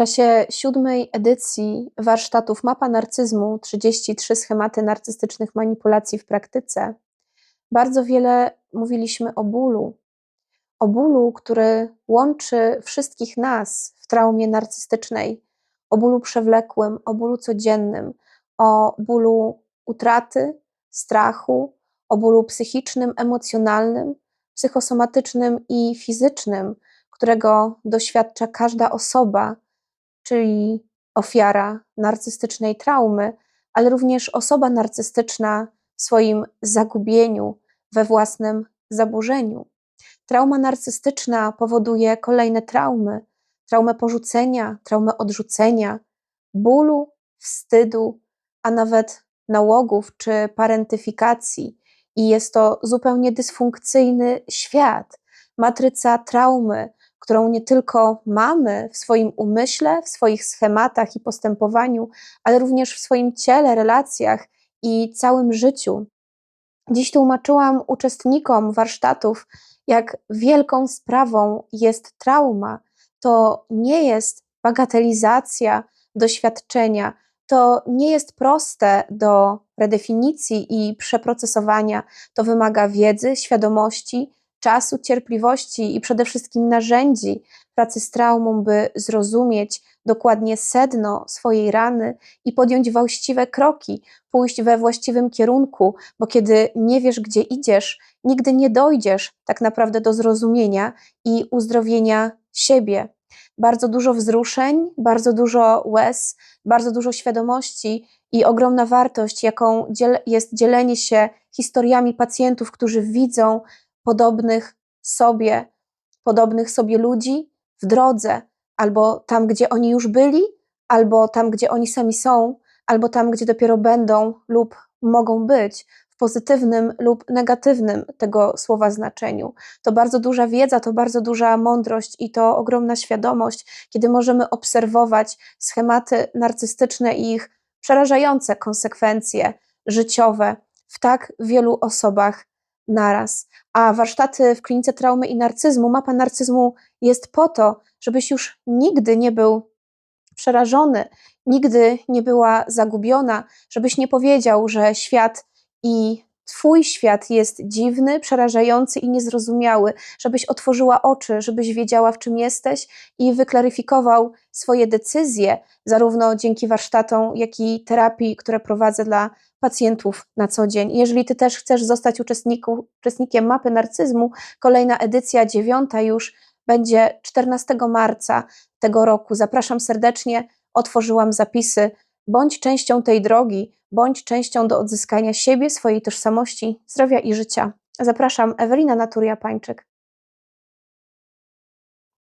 W czasie siódmej edycji warsztatów Mapa Narcyzmu 33 schematy narcystycznych manipulacji w praktyce bardzo wiele mówiliśmy o bólu. O bólu, który łączy wszystkich nas w traumie narcystycznej, o bólu przewlekłym, o bólu codziennym, o bólu utraty, strachu, o bólu psychicznym, emocjonalnym, psychosomatycznym i fizycznym, którego doświadcza każda osoba czyli ofiara narcystycznej traumy, ale również osoba narcystyczna w swoim zagubieniu, we własnym zaburzeniu. Trauma narcystyczna powoduje kolejne traumy: traumę porzucenia, traumę odrzucenia, bólu, wstydu, a nawet nałogów czy parentyfikacji. I jest to zupełnie dysfunkcyjny świat, matryca traumy, którą nie tylko mamy w swoim umyśle, w swoich schematach i postępowaniu, ale również w swoim ciele, relacjach i całym życiu. Dziś tłumaczyłam uczestnikom warsztatów, jak wielką sprawą jest trauma. To nie jest bagatelizacja doświadczenia, to nie jest proste do redefinicji i przeprocesowania. To wymaga wiedzy, świadomości, czasu, cierpliwości i przede wszystkim narzędzi pracy z traumą, by zrozumieć dokładnie sedno swojej rany i podjąć właściwe kroki, pójść we właściwym kierunku, bo kiedy nie wiesz, gdzie idziesz, nigdy nie dojdziesz tak naprawdę do zrozumienia i uzdrowienia siebie. Bardzo dużo wzruszeń, bardzo dużo łez, bardzo dużo świadomości i ogromna wartość, jaką jest dzielenie się historiami pacjentów, którzy widzą podobnych sobie, podobnych sobie ludzi w drodze, albo tam, gdzie oni już byli, albo tam, gdzie oni sami są, albo tam, gdzie dopiero będą lub mogą być, w pozytywnym lub negatywnym tego słowa znaczeniu. To bardzo duża wiedza, to bardzo duża mądrość i to ogromna świadomość, kiedy możemy obserwować schematy narcystyczne i ich przerażające konsekwencje życiowe w tak wielu osobach naraz. A warsztaty w klinice traumy i narcyzmu, mapa narcyzmu jest po to, żebyś już nigdy nie był przerażony, nigdy nie była zagubiona, żebyś nie powiedział, że świat i Twój świat jest dziwny, przerażający i niezrozumiały, żebyś otworzyła oczy, żebyś wiedziała, w czym jesteś i wyklaryfikował swoje decyzje, zarówno dzięki warsztatom, jak i terapii, które prowadzę dla pacjentów na co dzień. Jeżeli Ty też chcesz zostać uczestnikiem mapy narcyzmu, kolejna edycja, dziewiąta już, będzie 14 marca tego roku. Zapraszam serdecznie, otworzyłam zapisy. Bądź częścią tej drogi, bądź częścią do odzyskania siebie, swojej tożsamości, zdrowia i życia. Zapraszam, Ewelina Naturia-Pańczyk.